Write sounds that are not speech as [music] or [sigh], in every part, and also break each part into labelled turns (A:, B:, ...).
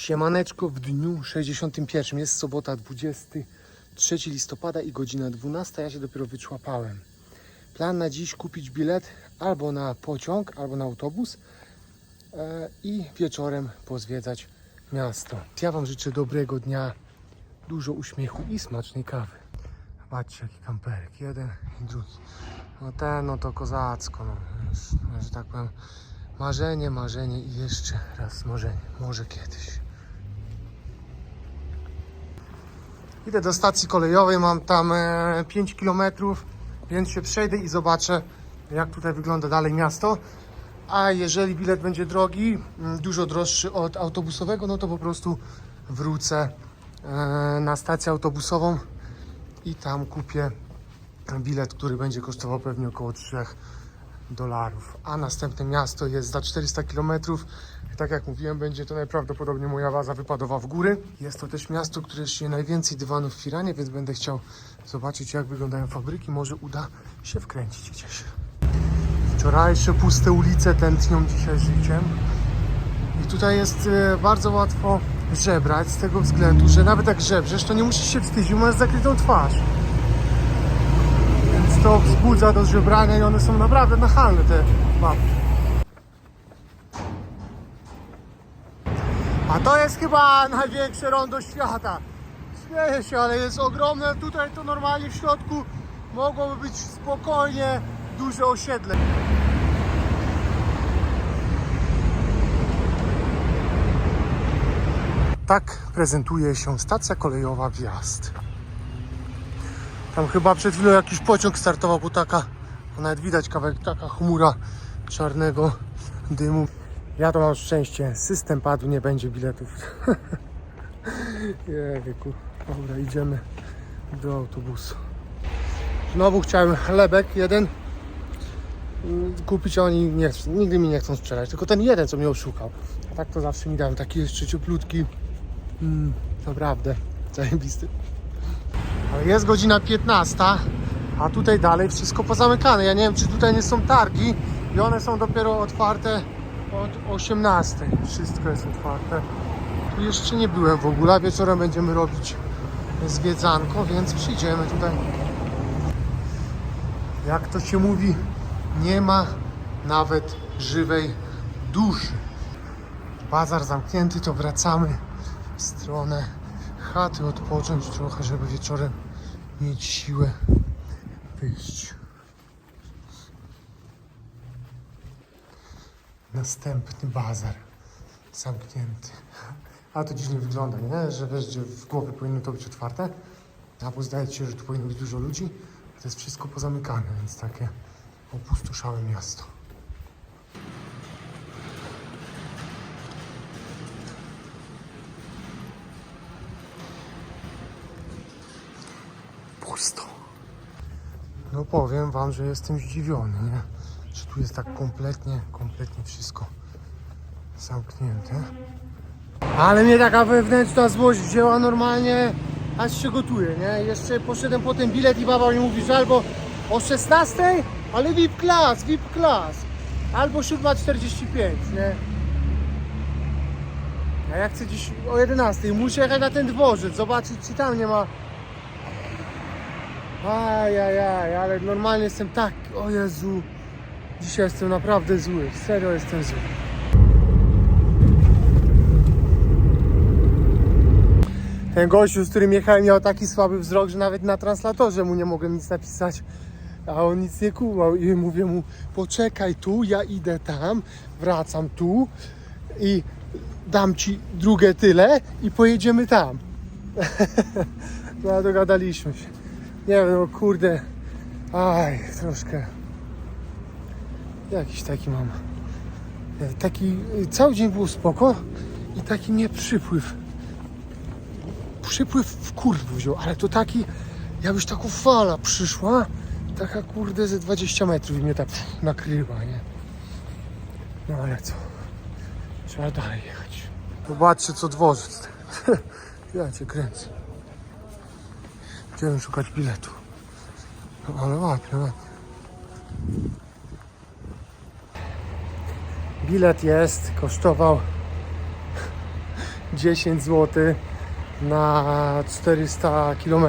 A: Siemaneczko w dniu 61. Jest sobota 23 listopada i godzina 12. Ja się dopiero wyczłapałem. Plan na dziś kupić bilet albo na pociąg, albo na autobus e, i wieczorem pozwiedzać miasto. Ja Wam życzę dobrego dnia, dużo uśmiechu i smacznej kawy. Patrzcie jaki kamperek, jeden i drugi. No ten, no to kozacko, no, już, że tak powiem. Marzenie, marzenie i jeszcze raz marzenie. Może kiedyś. Idę do stacji kolejowej, mam tam e, 5 km, więc się przejdę i zobaczę, jak tutaj wygląda dalej miasto. A jeżeli bilet będzie drogi, mm, dużo droższy od autobusowego, no to po prostu wrócę e, na stację autobusową i tam kupię bilet, który będzie kosztował pewnie około 3 dolarów. A następne miasto jest za 400 km. Tak jak mówiłem, będzie to najprawdopodobniej moja baza wypadowa w góry. Jest to też miasto, które się najwięcej dywanów w Iranie, więc będę chciał zobaczyć, jak wyglądają fabryki. Może uda się wkręcić gdzieś. Wczorajsze puste ulice tętnią dzisiaj życiem. I tutaj jest e, bardzo łatwo żebrać z tego względu, że nawet jak żebrzesz, to nie musisz się wstydzić, masz zakrytą twarz. To wzbudza do żebrania i one są naprawdę nachalne te babki. A to jest chyba największe rondo świata. Śmieję się, ale jest ogromne. Tutaj to normalnie w środku mogłoby być spokojnie duże osiedle. Tak prezentuje się stacja kolejowa Wjazd. Tam chyba przed chwilą jakiś pociąg startował, bo taka, nawet widać kawałek, taka chmura czarnego dymu. Ja to mam szczęście, system padł, nie będzie biletów. [laughs] Jejku. Dobra, idziemy do autobusu. Znowu chciałem chlebek jeden kupić, a oni nie, nigdy mi nie chcą sprzedać. Tylko ten jeden, co mnie oszukał. A tak to zawsze mi dają taki jeszcze cieplutki. Mm, naprawdę, zajebisty. Jest godzina 15, a tutaj dalej wszystko pozamykane. Ja nie wiem, czy tutaj nie są targi i one są dopiero otwarte od 18. Wszystko jest otwarte. Tu jeszcze nie byłem w ogóle. Wieczorem będziemy robić zwiedzanko, więc przyjdziemy tutaj. Jak to się mówi, nie ma nawet żywej duszy. Bazar zamknięty, to wracamy w stronę chaty, odpocząć trochę, żeby wieczorem mieć siłę wyjść. Następny bazar zamknięty. A to dziwnie wygląda, nie? Że wiesz, że w głowie powinno to być otwarte, albo zdaje się, że tu powinno być dużo ludzi, to jest wszystko pozamykane, więc takie opustoszałe miasto. Pusto. No powiem wam, że jestem zdziwiony, nie? Że tu jest tak kompletnie, kompletnie wszystko zamknięte. Ale mnie taka wewnętrzna złość wzięła normalnie, aż się gotuje, nie? Jeszcze poszedłem po ten bilet i baba mi mówi, że albo o 16, ale VIP class, VIP class. Albo 7.45, nie? A ja chcę dziś o 11, muszę jechać na ten dworzec, zobaczyć czy tam nie ma Ajajaj, ale normalnie jestem tak, o Jezu. Dzisiaj jestem naprawdę zły, serio jestem zły. Ten gościu, z którym jechałem, miał taki słaby wzrok, że nawet na translatorze mu nie mogłem nic napisać, a on nic nie kumał. I mówię mu, poczekaj tu, ja idę tam, wracam tu i dam ci drugie tyle i pojedziemy tam. [laughs] no dogadaliśmy się. Nie wiem, no kurde. Aj, troszkę. Jakiś taki mam. Taki cały dzień było spoko i taki mnie przypływ. Przypływ w kurwu wziął, ale to taki, jakbyś taką fala przyszła, taka kurde ze 20 metrów i mnie tak pff, nakryła, nie? No ale co? Trzeba dalej jechać. Zobaczcie co dworzec. [laughs] ja cię kręcę. Chciałem szukać biletu. No, ale ładnie. Bilet jest, kosztował [laughs] 10 zł na 400 km.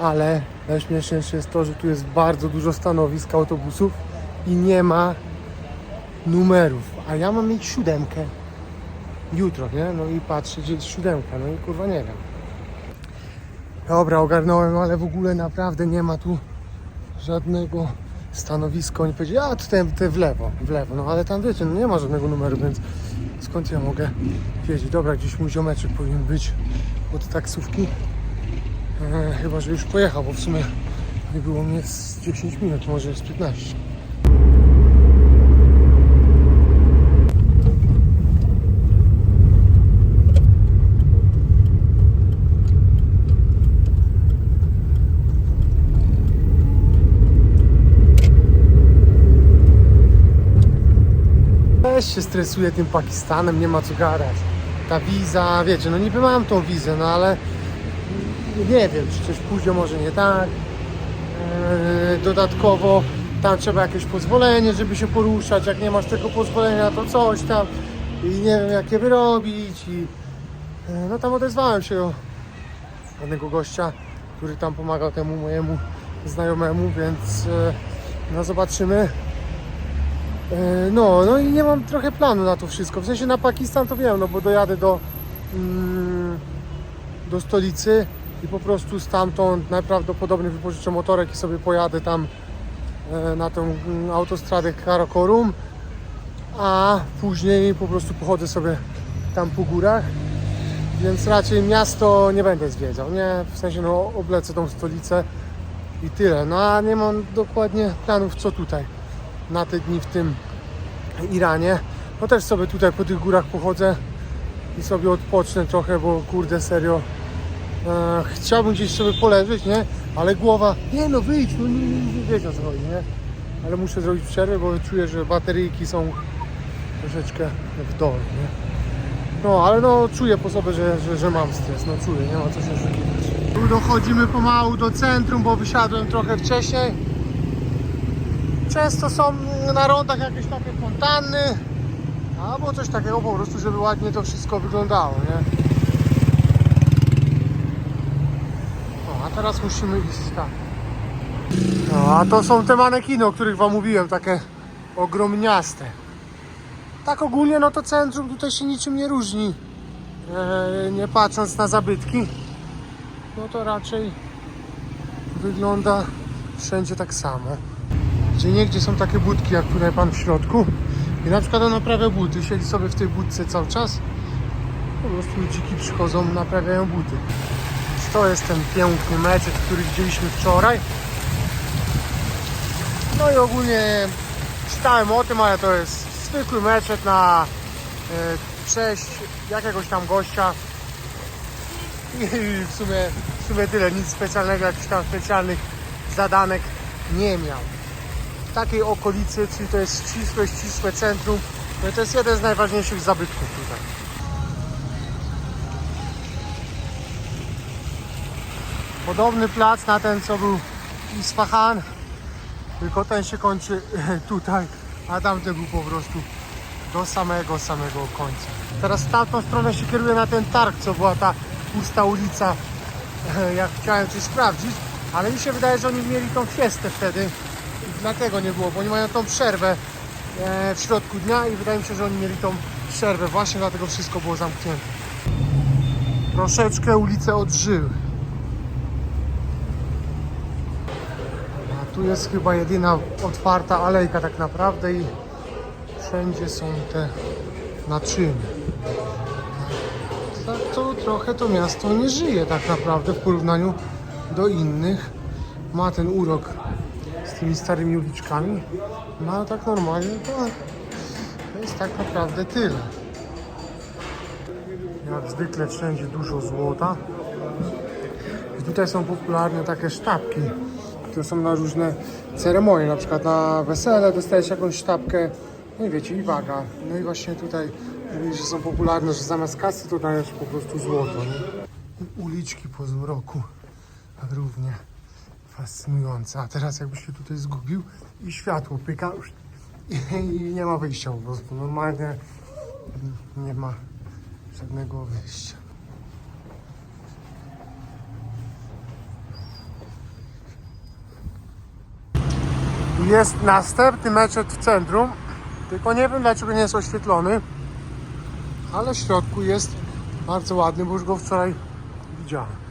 A: Ale najśmieszniejsze jest to, że tu jest bardzo dużo stanowisk autobusów i nie ma numerów. A ja mam mieć siódemkę. Jutro, nie? No i patrzę, gdzie jest siódemka. No i kurwa nie wiem. Dobra, ogarnąłem, ale w ogóle naprawdę nie ma tu żadnego stanowiska. Oni powiedzieli, a tutaj te w lewo, w lewo. No ale tam wiecie, no nie ma żadnego numeru, więc skąd ja mogę wiedzieć? Dobra, gdzieś mój ziomeczek powinien być od taksówki. E, chyba, że już pojechał, bo w sumie nie było mnie z 10 minut, może z 15. Też się stresuje tym Pakistanem, nie ma co gadać. Ta wiza, wiecie, no niby mam tą wizę, no ale nie wiem, czy coś pójdzie może nie tak. Eee, Dodatkowo tam trzeba jakieś pozwolenie, żeby się poruszać. Jak nie masz tego pozwolenia, to coś tam. I nie wiem, jak je wyrobić. I e, no tam odezwałem się do jednego gościa, który tam pomagał temu mojemu znajomemu, więc e, no zobaczymy. E, No, no i nie mam trochę planu na to wszystko. W sensie na Pakistan to wiem, no bo dojadę do, mm, do stolicy i po prostu stamtąd najprawdopodobniej wypożyczę motorek i sobie pojadę tam e, na tą mm, autostradę Karakorum, a później po prostu pochodzę sobie tam po górach. Więc raczej miasto nie będę zwiedzał, nie? W sensie no oblecę tą stolicę i tyle. No a nie mam dokładnie planów co tutaj na te dni w tym Iranie. No też sobie tutaj po tych górach pochodzę i sobie odpocznę trochę, bo kurde serio e, chciałbym gdzieś sobie poleżeć, nie? Ale głowa, nie no wyjdź, no nie, nie, nie wiecie o co chodzi, nie? Ale muszę zrobić przerwę, bo czuję, że bateryjki są troszeczkę w dole, nie? No, ale no czuję po sobie, że, że, że mam stres, no czuję, nie ma co się oszukiwać. Dochodzimy pomału do centrum, bo wysiadłem trochę wcześniej. Często są na rondach jakieś takie fontanny, albo coś takiego po prostu, żeby ładnie to wszystko wyglądało, nie? No, a teraz musimy iść tam. No, a to są te manekiny, o których Wam mówiłem, takie ogromniaste. Tak ogólnie, no to centrum tutaj się niczym nie różni, e, nie patrząc na zabytki. No to raczej wygląda wszędzie tak samo. Gdzie są takie budki, jak tutaj pan w środku. I na przykład on naprawia buty, siedzi sobie w tej budce cały czas. Po prostu dziki przychodzą, naprawiają buty. To jest ten piękny meczet, który widzieliśmy wczoraj. No i ogólnie czytałem o tym, ale to jest zwykły meczet na e, jakiegoś tam gościa. I w sumie, w sumie tyle, nic specjalnego, jakichś tam specjalnych zadanek nie miał takiej okolicy, czyli to jest ścisłe, ścisłe centrum, no to jest jeden z najważniejszych zabytków tutaj. Podobny plac na ten, co był Isfahan, tylko ten się kończy [laughs] tutaj, a tamten był po prostu do samego, samego końca. Teraz w tamtą stronę się kieruję na ten targ, co była ta pusta ulica, [laughs] jak chciałem coś sprawdzić, ale mi się wydaje, że oni mieli tą fiestę wtedy, dlatego nie było, bo oni mają tą przerwę e, w środku dnia i wydaje mi się, że oni mieli tą przerwę właśnie dlatego wszystko było zamknięte. Troszeczkę ulice odżyły. A tu jest chyba jedyna otwarta alejka tak naprawdę i wszędzie są te naczynia. Tak to trochę to miasto nie żyje tak naprawdę w porównaniu do innych. Ma ten urok tymi starymi uliczkami. No ale tak normalnie to, to jest tak naprawdę tyle. Jak zwykle wszędzie dużo złota. I tutaj są popularne takie sztabki, które są na różne ceremonie, na przykład na wesele dostajesz jakąś sztabkę, no i wiecie, i waga. No i właśnie tutaj mówili, że są popularne, że zamiast kasy to dajesz po prostu złoto. Nie? Uliczki po zmroku równie fascynujące. A teraz jakbyś się tutaj zgubił i światło pyka, i nie ma wyjścia po prostu. Normalnie nie ma żadnego wyjścia. Jest następny meczet w centrum, tylko nie wiem dlaczego nie jest oświetlony, ale w środku jest bardzo ładny, bo już go wczoraj widziałem.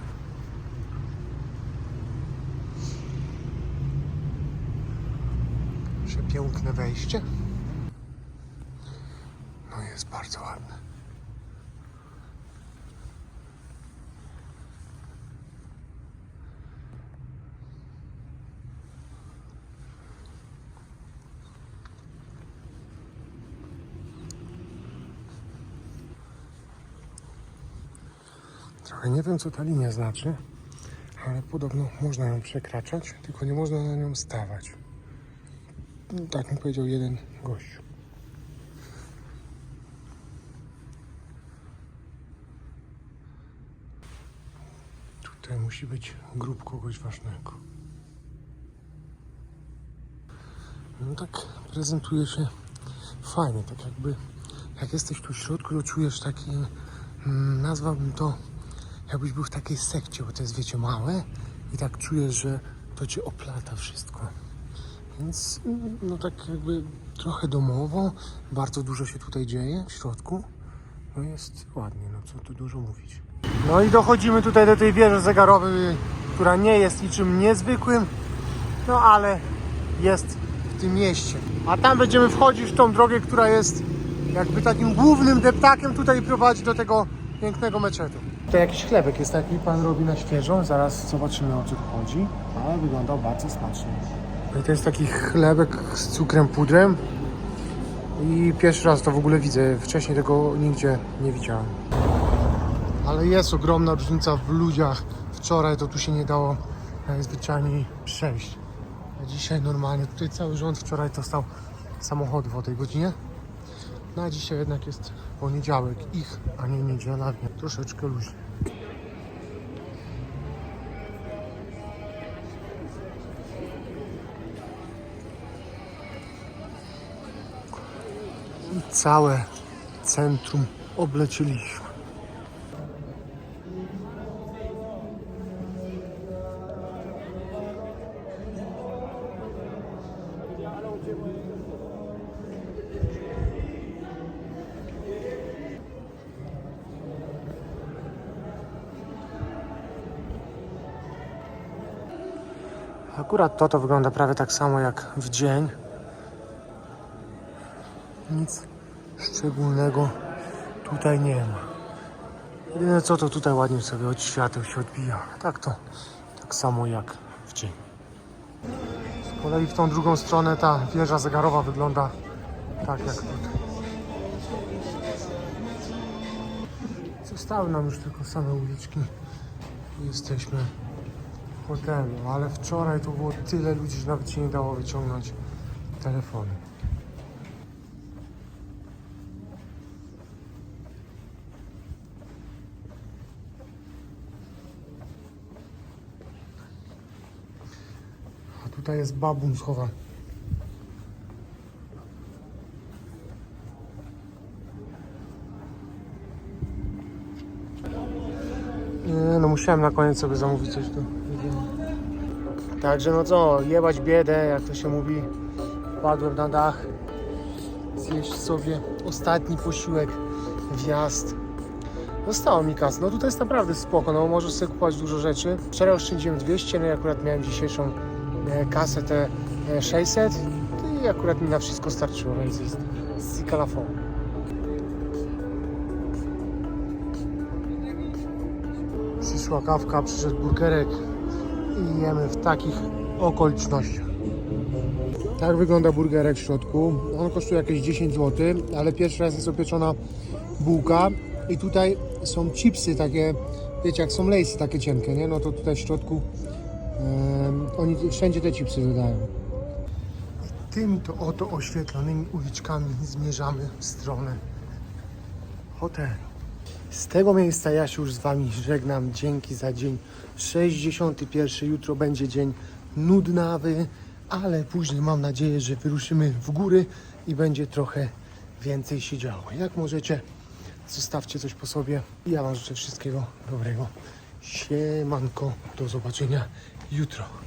A: Przepiękne wejście. No jest bardzo ładne. Trochę nie wiem, co ta linia znaczy, ale podobno można ją przekraczać, tylko nie można na nią stawać. Tak mi powiedział jeden gościu. Tutaj musi być grób kogoś ważnego. No tak prezentuje się fajnie, tak jakby jak jesteś tu w środku, to czujesz taki, mm, nazwałbym to, jakbyś był w takiej sekcie, bo to jest wiecie małe i tak czujesz, że to cię oplata wszystko. Więc no tak jakby trochę domowo, bardzo dużo się tutaj dzieje w środku. No jest ładnie, no co tu dużo mówić. No i dochodzimy tutaj do tej wieży zegarowej, która nie jest niczym niezwykłym, no ale jest w tym mieście. A tam będziemy wchodzić w tą drogę, która jest jakby takim głównym deptakiem tutaj prowadzi do tego pięknego meczetu. To jakiś chlebek jest taki, pan robi na świeżo, zaraz zobaczymy o co tu chodzi, ale wyglądał bardzo smacznie. I to jest taki chlebek z cukrem pudrem i pierwszy raz to w ogóle widzę, wcześniej tego nigdzie nie widziałem. Ale jest ogromna różnica w ludziach. Wczoraj to tu się nie dało najzwyczajniej przejść. A dzisiaj normalnie, tutaj cały rząd wczoraj to stał samochodów o tej godzinie. No a dzisiaj jednak jest poniedziałek, ich, a nie niedziela, troszeczkę luźniej. Całe centrum obleciliśmy. Akurat to to wygląda prawie tak samo jak w dzień. Nic szczególnego tutaj nie ma. Jedyne co to tutaj ładnie sobie od świateł się odbija. Tak to tak samo jak w dzień. Z kolei w tą drugą stronę ta wieża zegarowa wygląda tak jak tutaj. Zostały nam już tylko same uliczki. Jesteśmy w hotelu, ale wczoraj to było tyle ludzi, że nawet się nie dało wyciągnąć telefonu. Tutaj jest babun schowany. No musiałem na koniec sobie zamówić coś tu. Także no co, jebać biedę, jak to się mówi. Padłem na dach. Zjeść sobie ostatni posiłek, wjazd. Zostało mi kas. No tutaj jest naprawdę spoko, no możesz sobie kupować dużo rzeczy. Wczoraj oszczędziłem 200, no i akurat miałem dzisiejszą kasę te e, 600 i akurat mi na wszystko starczyło, więc jest z kalafon. Przyszła kawka, przyszedł burgerek i jemy w takich okolicznościach. Tak wygląda burgerek w środku. On kosztuje jakieś 10 zł, ale pierwszy raz jest opieczona bułka i tutaj są chipsy takie, wiecie jak są lejsy takie cienkie, nie? No to tutaj w środku oni wszędzie te chipsy dodają. I tymi to oto oświetlonymi uliczkami zmierzamy w stronę hotelu. Z tego miejsca ja się już z Wami żegnam. Dzięki za dzień 61. Jutro będzie dzień nudnawy, ale później mam nadzieję, że wyruszymy w góry i będzie trochę więcej się działo. Jak możecie, zostawcie coś po sobie. Ja Wam życzę wszystkiego dobrego. Siemanko, do zobaczenia jutro.